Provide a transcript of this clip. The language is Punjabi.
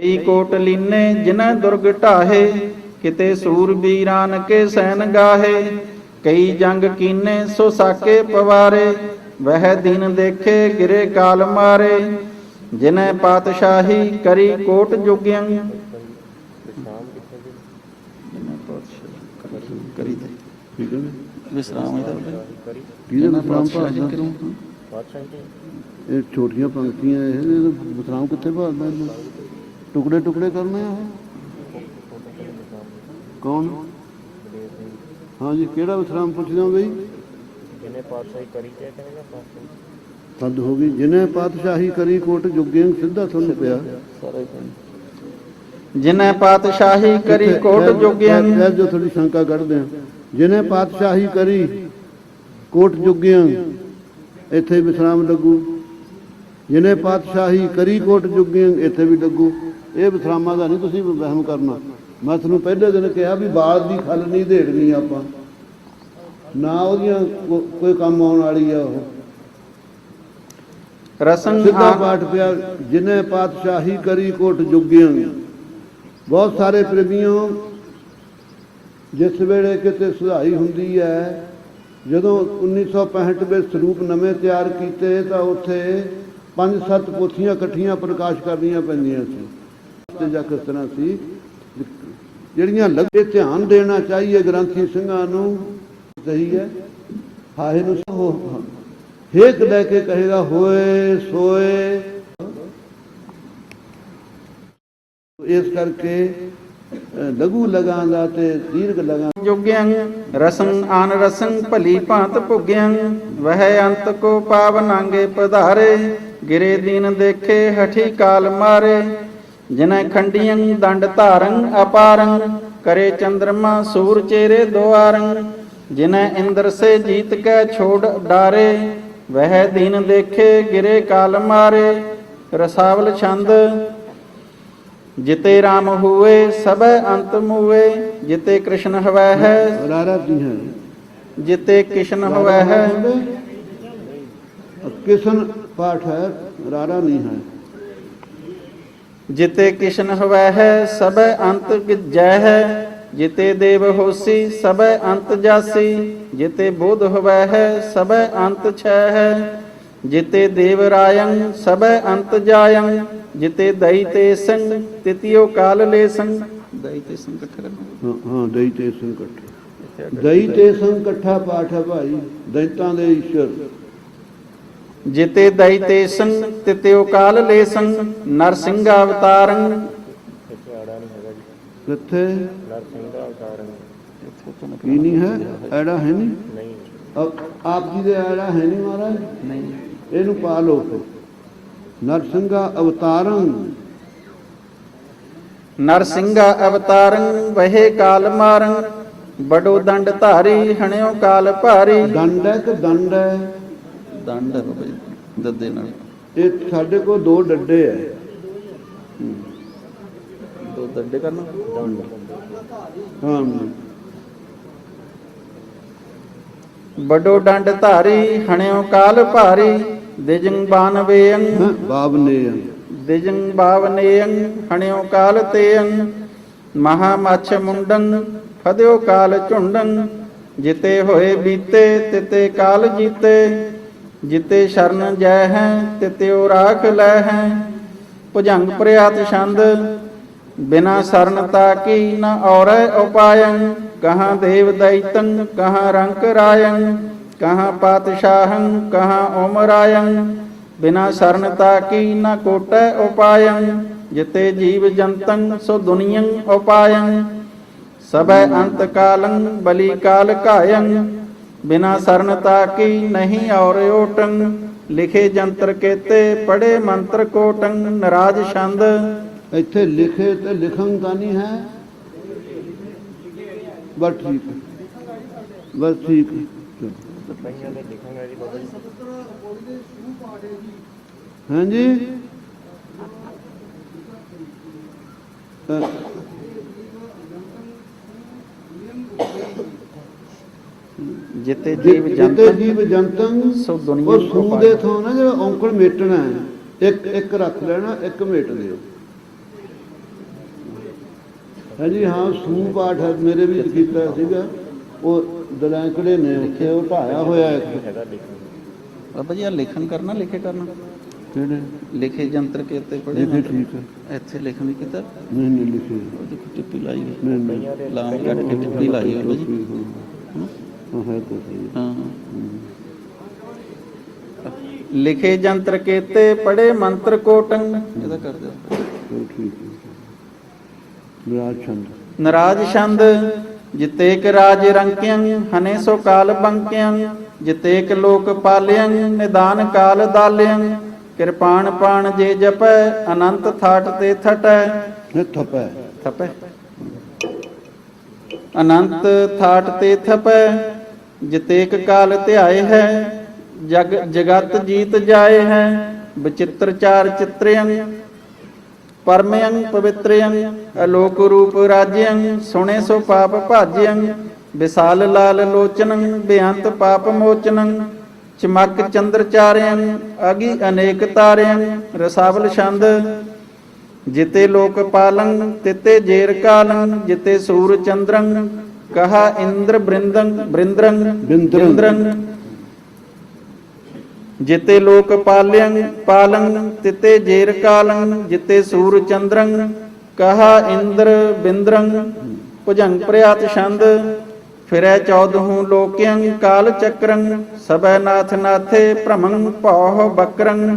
ਈ ਕੋਟ ਲੀਨੇ ਜਿਨੈ ਦੁਰਗ ਢਾਹੇ ਕਿਤੇ ਸੂਰ ਬੀਰਾਨ ਕੇ ਸੈਨ ਗਾਹੇ। ਕਈ ਜੰਗ ਕੀਨੇ ਸੋ ਸਾਕੇ ਪਵਾਰੇ ਵਹਿ ਦਿਨ ਦੇਖੇ ਗਿਰੇ ਕਾਲ ਮਾਰੇ। ਜਿਨੈ ਪਾਤਸ਼ਾਹੀ ਕਰੀ ਕੋਟ ਜੁਗਿਆਂ। ਕਰੀ ਠੀਕ ਹੈ? ਵਿਸਰਾਮ ਪਾਤਸ਼ਾਹੀ ਇਹ ਛੋਟੀਆਂ ਪੰਕਤੀਆਂ ਇਹ ਇਹ ਵਿਸਰਾਮ ਕਿੱਥੇ ਭਾਲਦਾ ਇਹਨੂੰ? ਟੁਕੜੇ ਟੁਕੜੇ ਕਰਨੇ ਆ ਕੌਣ? ਹਾਂਜੀ ਕਿਹੜਾ ਵਿਸਰਾਮ ਪੁੱਛਦੇ ਹੋ ਬਈ? ਜਿਹਨੇ ਪਾਤਸ਼ਾਹੀ ਕਰੀ ਤੇ ਕਹਿੰਦੇ ਪਾਤਸ਼ਾਹੀ। ਹੱਦ ਹੋ ਗਈ। ਜਿਨੇ ਪਾਤਸ਼ਾਹੀ ਕਰੀ ਕੋਟ ਜੁਗਿਆਂ ਸਿੱਧਾ ਤੁਹਾਨੂੰ ਪਿਆ। ਸਾਰਾ ਜਿਨੈ ਪਾਤਸ਼ਾਹੀ ਕਰੀ ਕੋਟ ਜੁਗਿਆਂ ਇਹ ਜੋ ਥੋੜੀ ਸ਼ੰਕਾ ਕੱਢਦੇ ਆ। ਜਿਨੇ ਪਾਤਸ਼ਾਹੀ ਕਰੀ ਕੋਟ ਜੁਗਿਆਂ ਇੱਥੇ ਵਿਸਰਾਮ ਲੱਗੂ। ਜਿਨੇ ਪਾਤਸ਼ਾਹੀ ਕਰੀ ਕੋਟ ਜੁਗਿਆਂ ਇੱਥੇ ਵੀ ਲੱਗੂ। ਇਹ ਵਿਸਰਾਮਾਂ ਦਾ ਨਹੀਂ ਤੁਸੀਂ ਵਹਿਮ ਕਰਨਾ। ਮੈਂ ਤੁਹਾਨੂੰ ਪਹਿਲੇ ਦਿਨ ਕਿਹਾ ਵੀ ਬਾਤ ਦੀ ਖੱਲ ਨਹੀਂ ਢੇੜਨੀ ਆਪਾਂ। ਨਾ ਉਹਦੀਆਂ ਕੋਈ ਕੰਮ ਆਉਣ ਵਾਲੀ ਆ ਉਹ। ਰਸਨ ਸਿੱਧਾ ਪਾਠ ਪਿਆ ਜਿਨੇ ਪਾਤਸ਼ਾਹੀ ਕਰੀ ਕੋਟ ਜੁਗਿਆਂ ਬਹੁਤ ਸਾਰੇ ਪ੍ਰੇਮੀਆਂ ਜਿਸ ਵੇਲੇ ਕਿਤੇ ਸੁਧਾਈ ਹੁੰਦੀ ਹੈ ਜਦੋਂ 1965 ਵਿੱਚ ਸਰੂਪ ਨਵੇਂ ਤਿਆਰ ਕੀਤੇ ਤਾਂ ਉੱਥੇ ਪੰਜ ਸੱਤ ਪੋਥੀਆਂ ਇਕੱਠੀਆਂ ਪ੍ਰਕਾਸ਼ ਕਰਨੀਆਂ ਪੈਂਦੀਆਂ ਸੀ। ਤੇ ਜਾਂ ਕਿਸ ਤਰ੍ਹਾਂ ਸੀ। ਜਿਹੜੀਆਂ ਲੱਗੇ ਧਿਆਨ ਦੇਣਾ ਚਾਹੀਏ ਗ੍ਰੰਥੀ ਸਿੰਘਾਂ ਨੂੰ, ਸਹੀ ਹੈ। ਹਾਏ ਨੂੰ ਸੋ ਹੇਕ ਲੈ ਕੇ ਕਹੇਗਾ, ਹੋਏ ਸੋਏ। ਇਸ ਕਰਕੇ ਲਘੂ ਲਗਾਉਂਦਾ ਤੇ ਦੀਰਘ ਲਗਾ ਜੁਗਿਆਂ, ਰਸਨ ਆਨ ਰਸਨ ਭਲੀ ਭਾਂਤ ਭੁਗਿਆਂ, ਵਹਿ ਅੰਤ ਕੋ ਪਾਵ ਪਧਾਰੇ, ਗਿਰੇ ਦੀਨ ਦੇਖੇ ਹਠੀ ਕਾਲ ਮਾਰੇ। ਜਿਨੈ ਖੰਡੀਆਂ ਦੰਡ ਧਾਰੰ ਅਪਾਰੰ ਕਰੇ ਚੰਦਰਮਾ ਸੂਰ ਚੇਰੇ ਦੁਆਰੰ ਜਿਨੈ ਇੰਦਰ ਸੇ ਜੀਤ ਕੈ ਛੋੜ ਡਾਰੇ ਵਹਿ ਦੀਨ ਦੇਖੇ ਗਿਰੇ ਕਾਲ ਮਾਰੇ ਰਸਾਵਲ ਛੰਦ ਜਿਤੇ RAM ਹੋਏ ਸਭੈ ਅੰਤ ਮੂਏ ਜਿਤੇ ਕ੍ਰਿਸ਼ਨ ਹਵੈ ਹੈ ਜਿਤੇ ਕ੍ਰਿਸ਼ਨ ਹਵੈ ਹੈ। ਕਿਸ਼ਨ ਪਾਠ ਹੈ ਰਾਰਾ ਨਹੀਂ ਹੈ। ਜਿਤੇ ਕ੍ਰਿਸ਼ਨ ਹਵੈ ਹੈ ਸਭੈ ਅੰਤ ਜੈ ਹੈ। ਜਿਤੇ ਦੇਵ ਹੋਸੀ ਸਭੈ ਅੰਤ ਜਾਸੀ। ਜਿਤੇ ਬੁੱਧ ਹਵੈ ਹੈ ਸਭੈ ਅੰਤ ਛੈ ਹੈ। ਜਿਤੇ ਦੇਵ ਰਾਯੰ ਸਭੈ ਅੰਤ ਜਾਯੰ ਜਿਤੇ ਦਈ ਤੇ ਸੰਗ ਤਿਤਿਓ ਕਾਲ ਲੈ ਸੰਗ। ਦਈ ਤੇ ਸੰਗ ਇਕੱਠਾ ਹਾਂ ਹਾਂ ਦਈ ਤੇ ਸੰਕਟ ਦਈ ਤੇ ਸੰਕਠਾ ਪਾਠ ਹੈ ਭਾਈ ਦੈਤਾਂ ਦੇ ਈਸ਼ਵਰ ਜਿਤੇ ਦਈ ਤੇ ਸੰਗ ਤਿਤਿਓ ਕਾਲ ਲੈ ਸੰਗ ਨਰਸਿੰਘ ਅਵਤਾਰੰ ਕਿੱਥੇ ਨਰ ਸਿੰਘ ਦਾ ਅਵਤਾਰ ਕੀ ਨਹੀਂ ਹੈ? ਐੜਾ ਹੈ ਨਹੀਂ? ਨਹੀਂ। ਆਪ ਜੀ ਦੇ ਐੜਾ ਹੈ ਨਹੀਂ ਮਹਾਰਾਜ? ਨਹੀਂ। ਇਹਨੂੰ ਪਾ ਲਓ ਨਰਸਿੰਘਾ ਅਵਤਾਰੰ ਨਰਸਿੰਘ ਅਵਤਾਰੰ ਵਹੇ ਕਾਲ ਮਾਰੰ ਬਡੋ ਦੰਡ ਧਾਰੀ ਹਣਿਓ ਕਾਲ ਭਾਰੀ। ਦੰਡ ਹੈ ਕਿ ਦੰਡ ਹੈ। ਦੰਡ ਹੈ ਬਾਬਾ ਜੀ ਦੱਦੇ ਨਾਲ। ਇਹ ਸਾਡੇ ਕੋਲ ਦੋ ਡੱਡੇ ਹੈ। ਦੋ ਦੱਡੇ ਕਰਨਾ? ਹਾਂ ਬਡੋ ਦੰਡ ਧਾਰੀ ਹਣਿਓ ਕਾਲ ਭਾਰੀ ਦਿਜੰ ਬਾਨਵੇਯੰ ਹਾਂ, ਬਾਬ ਨੇ ਆ। ਦਿਜੰ ਬਾਵਨੇਯੰ ਹਣਿਓ ਕਾਲ ਤੇਯੰ ਮਹਾ ਮੱਛ ਮੁੰਡੰ ਫਦਿਓ ਕਾਲ ਝੁੰਡੰ ਜਿਤੇ ਹੋਏ ਬੀਤੇ ਤਿਤੇ ਕਾਲ ਜੀਤੇ। ਜਿਤੇ ਸ਼ਰਨ ਜੈ ਹੈ ਤਿਤਿਓ ਰਾਖ ਲੈ ਹੈ। ਭੁਜੰਗ ਪ੍ਰਿਆਤ ਛੰਦ, ਬਿਨਾ ਸਰਨਤਾ ਕੀ ਨ ਔਰੈ ਉਪਾਯੰ ਕਹਾਂ ਦੇਵ ਦੈਤੰ ਕਹਾਂ ਰੰਕ ਰਾਯੰ ਕਹਾਂ ਪਾਤਸ਼ਾਹੰ, ਕਹਾਂ ਓਮਰਾਯੰ ਬਿਨਾ ਸਰਨਤਾ ਕੀ ਨ ਕੋਟੈ ਉਪਾਯੰ ਜਿਤੇ ਜੀਵ ਜੰਤੰ ਸੋ ਦੁਨੀਯੰ ਉਪਾਯੰ ਸਭੈ ਅੰਤ ਕਾਲੰ, ਬਲੀ ਕਾਲ ਕਾਯੰ ਬਿਨਾ ਸਰਨਤਾ ਕੀ ਨਹੀਂ ਔਰ ਓਟੰ, ਲਿਖੇ ਜੰਤਰ ਕੇਤੇ ਪੜੇ ਮੰਤਰ ਕੋਟੰ, ਨਰਾਜ ਛੰਦ। ਇੱਥੇ ਲਿਖੇ ਤੇ ਲਿਖਣ ਦਾ ਨਹੀਂ ਹੈ। ਬਸ ਠੀਕ ਬਸ ਠੀਕ ਹਾਂਜੀ। ਜਿਤੇ ਜੀਵ ਜਿਤੇ ਜੰਤੰ ਜੀਵ ਜੰਤੰ ਸੋ ਦੁਨੀਆ ਉਹ ਸੂ। ਦੇ ਥੋਂ ਨਾ ਜਿਹੜਾ ਔਂਕੜ ਮੇਟਣਾ ਹੈ ਇੱਕ ਇੱਕ ਰੱਖ ਲੈਣਾ ਇੱਕ ਮੇਟ ਦਿਓ। ਹੈ ਜੀ ਹਾਂ ਸੂ ਪਾਠ ਮੇਰੇ ਵੀ ਕੀਤਾ ਸੀਗਾ ਉਹ ਦਲੈਂਕੜੇ ਨੇ ਉੱਥੇ ਉਹ ਢਾਇਆ ਹੋਇਆ ਇੱਕ। ਬਾਬਾ ਜੀ ਆ ਲੇਖਨ ਕਰਨਾ ਲਿਖੇ ਕਰਨਾ। ਕਿਹੜੇ? ਲਿਖੇ ਜੰਤਰ ਕੇ ਉੱਤੇ ਪੜੇ ਲਿਖੇ ਠੀਕ ਹੈ। ਇੱਥੇ ਲਿਖਣ ਵੀ ਕੀਤਾ। ਨਹੀਂ ਨਹੀਂ ਲਿਖੇ। ਉਹ ਦੇਖੋ ਟਿੱਪੀ ਲਾਈ ਨਹੀਂ ਨਹੀਂ। ਲਾਮ ਕੱਟ ਕੇ ਟਿੱਪੀ ਲਾਈ ਬਾਬਾ ਜੀ। ਹੈ। ਲਿਖੇ ਜੰਤਰ ਕੇਤੇ ਪੜੇ ਮੰਤਰ ਕੋਟੰ। ਇਹਦਾ ਕਰ ਦਿਓ। ਉਹ ਠੀਕ ਹੈ। ਵਿਰਾਜ ਚੰਦ ਨਰਾਜ ਛੰਦ ਜਿਤੇਕ ਰਾਜ ਰੰਕਿਆਂ ਹਨੇ ਸੋ ਕਾਲ ਬੰਕਿਆਂ ਜਿਤੇਕ ਲੋਕ ਪਾਲਿਆਂ ਨਿਦਾਨ ਕਾਲ ਦਾਲਿਆਂ ਕਿਰਪਾਨ ਪਾਣ ਜੇ ਜਪੈ ਅਨੰਤ ਥਾਟ ਤੇ ਥਟੈ। ਥਪੈ। ਥਪੈ। ਅਨੰਤ ਥਾਟ ਤੇ ਥਪੈ। ਜਿਤੇਕ ਕਾਲ ਧਿਆਏ ਹੈ, ਜਗ ਜਗਤ ਜੀਤ ਜਾਏ ਹੈ ਬਚਿੱਤਰ ਚਾਰ ਚਿਤ੍ਰਿਆਂ ਪਰਮਯੰ ਪਵਿੱਤਰਯੰ ਅਲੋਕ ਰੂਪ ਰਾਜਯੰ ਸੁਣੇ ਸੋ ਪਾਪ ਭਾਜਯੰ ਵਿਸਾਲ ਲਾਲ ਲੋਚਨੰ ਬੇਅੰਤ ਪਾਪ ਮੋਚਨੰ, ਚਮਕ ਚੰਦਰ ਚਾਰਿਯੰ ਅਗੀ ਅਨੇਕ ਤਾਰਿਯੰ ਰਸਾਵਲ ਛੰਦ, ਜਿਤੇ ਲੋਕ ਪਾਲੰ ਤਿਤੇ ਜੇਰ ਕਾਲੰ ਜਿਤੇ ਸੂਰ ਚੰਦਰੰ ਇੰਦਰ ਬ੍ਰਿੰਦੰ ਬ੍ਰਿੰਦਰੰ ਬਿੰਦਰੰ। ਬਿੰਦਰੰ ਜਿਤੇ ਲੋਕ ਪਾਲਿਯੰ ਪਾਲੰ ਤਿਤੇ ਜੇਰ ਕਾਲੰ ਜਿਤੇ ਸੂਰ ਚੰਦਰੰ। ਕਹਾ ਇੰਦਰ ਬਿੰਦਰੰ ਭੁਜੰਗ ਪ੍ਰਿਆਤ ਛੰਦ। ਫਿਰੈ ਚੌਦਹੂ ਲੋਕਿਯੰ ਕਾਲ ਚੱਕਰੰ। ਸਬੈ ਨਾਥ ਨਾਥੇ ਭ੍ਰਮੰ ਭਉ ਬਕਰੰ।